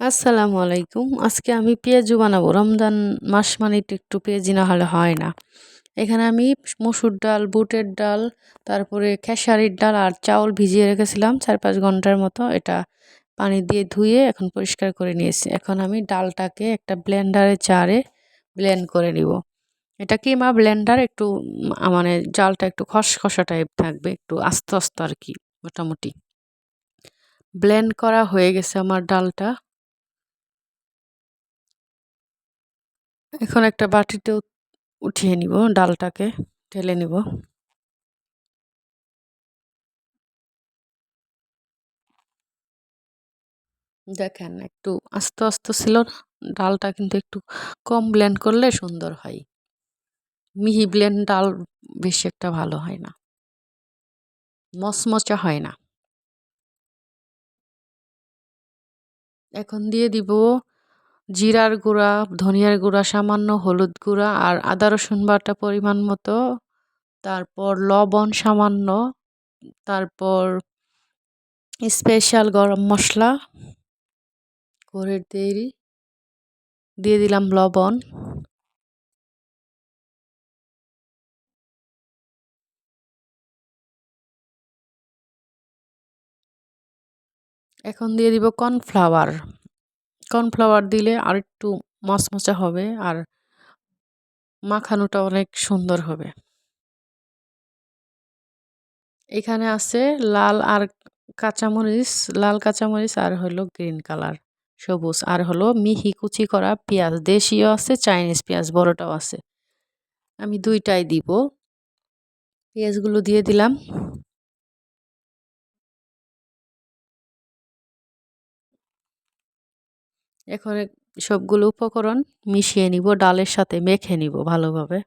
আসসালামু আলাইকুম। আজকে আমি পেঁয়াজু বানাবো। রমজান মাস মানে একটু পেঁয়াজি না হলে হয় না। এখানে আমি মসুর ডাল, বুটের ডাল, তারপরে খেসারির ডাল আর চাউল ভিজিয়ে রেখেছিলাম চার পাঁচ ঘণ্টার মতো। এটা পানি দিয়ে ধুয়ে এখন পরিষ্কার করে নিয়েছি। এখন আমি ডালটাকে একটা ব্লেন্ডারে চারে ব্লেন্ড করে নিব। এটা কি মা ব্লেন্ডার? একটু মানে জালটা একটু খসখসা টাইপ থাকবে, একটু আস্তে আস্তে আর কি, মোটামুটি। ব্লেন্ড করা হয়ে গেছে আমার ডালটা। এখন একটা বাটিতে উঠিয়ে নিব, ডালটাকে ঢেলে নিব। দেখেন, একটু আস্তে আস্তে ছিল না। ডালটা কিন্তু একটু কম ব্লেন্ড করলে সুন্দর হয়। মিহি ব্লেন্ড ডাল বেশি একটা ভালো হয় না। মচমচা হয় না। এখন দিয়ে দিব জিরার গুঁড়া, ধনিয়ার গুঁড়া, সামান্য হলুদ গুঁড়া আর আদা রসুন বাটা পরিমাণ মতো। তারপর লবণ সামান্য। তারপর স্পেশাল গরম মশলা। ঘরের তৈরি দিয়ে দিলাম লবণ। এখন দিয়ে দিব কর্নফ্লাওয়ার। কর্নফ্লাওয়ার দিলে আর একটু মচমচা হবে আর মাখানোটা অনেক সুন্দর হবে। এখানে আছে লাল আর কাঁচামরিচ, লাল কাঁচামরিচ আর হলো গ্রিন কালার, সবুজ। আর হলো মিহি কুচি করা পেঁয়াজ, দেশীয় আছে, চাইনিজ পেঁয়াজ, বড়টাও আছে। আমি দুইটাই দিব। পেঁয়াজগুলো দিয়ে দিলাম। এখন সবগুলো উপকরণ মিশিয়ে নিব, ডালের সাথে মেখে নিব ভালোভাবে।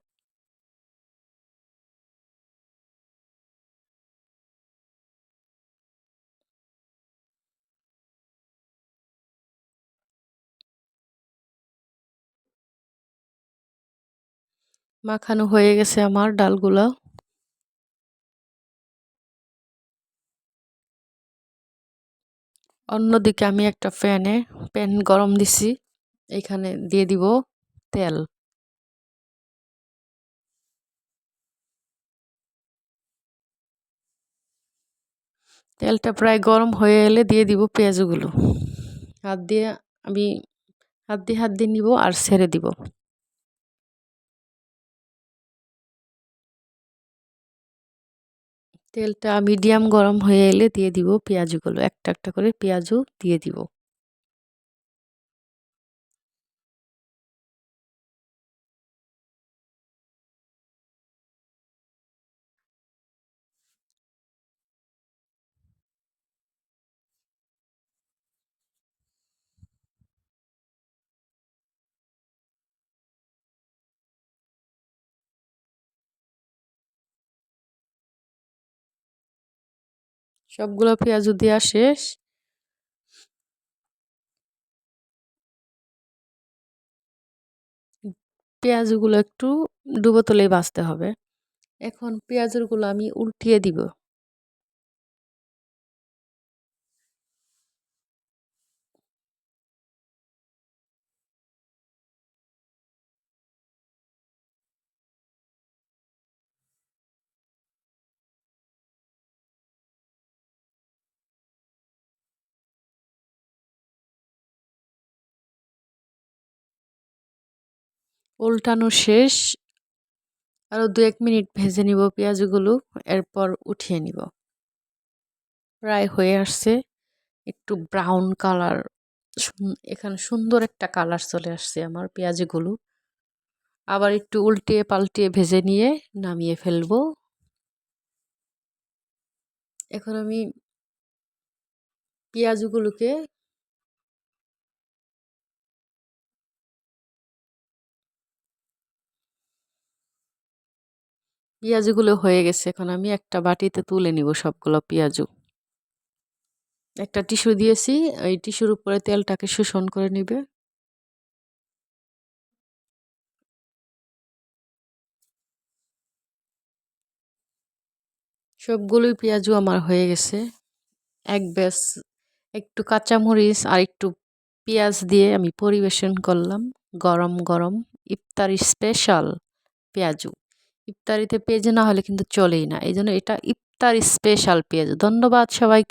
মাখানো হয়ে গেছে আমার ডালগুলো। অন্যদিকে আমি একটা প্যানে প্যান গরম দিছি, এখানে দিয়ে দিব তেল। তেলটা প্রায় গরম হয়ে এলে দিয়ে দিব পেঁয়াজগুলো। হাত দিয়ে আমি হাত দিয়ে হাত দিয়ে নিব আর ছেড়ে দিব। তেলটা মিডিয়াম গরম হয়ে এলে দিয়ে দিব পেঁয়াজগুলো। একটা একটা করে পেঁয়াজও দিয়ে দিব। সবগুলো পেঁয়াজ দেওয়া শেষ পেঁয়াজগুলো একটু ডুবো তলেই বাঁচতে হবে। এখন পেঁয়াজগুলো আমি উল্টিয়ে দিব। উল্টানো শেষ। আরও দু এক মিনিট ভেজে নিব পেঁয়াজগুলো, এরপর উঠিয়ে নিব। প্রায় হয়ে আসছে। একটু ব্রাউন কালার এখানে সুন্দর একটা কালার চলে আসছে আমার পেঁয়াজগুলো। আবার একটু উল্টিয়ে পাল্টিয়ে ভেজে নিয়ে নামিয়ে ফেলব। এখন আমি পেঁয়াজগুলোকে পেঁয়াজগুলো হয়ে গেছে। এখন আমি একটা বাটিতে তুলে নিব সবগুলো পেঁয়াজু। একটা টিস্যু দিয়েছি, এই টিস্যুর উপরে তেলটাকে শোষণ করে নিবে। সবগুলোই পেঁয়াজু আমার হয়ে গেছে। এক ব্যাস, একটু কাঁচামরিচ আর একটু পেঁয়াজ দিয়ে আমি পরিবেশন করলাম। গরম গরম ইফতারি স্পেশাল পেঁয়াজু। ইফতারিতে পেঁয়াজ না হলে কিন্তু চলেই না। এই জন্য এটা ইফতার স্পেশাল পেজ। ধন্যবাদ সবাইকে।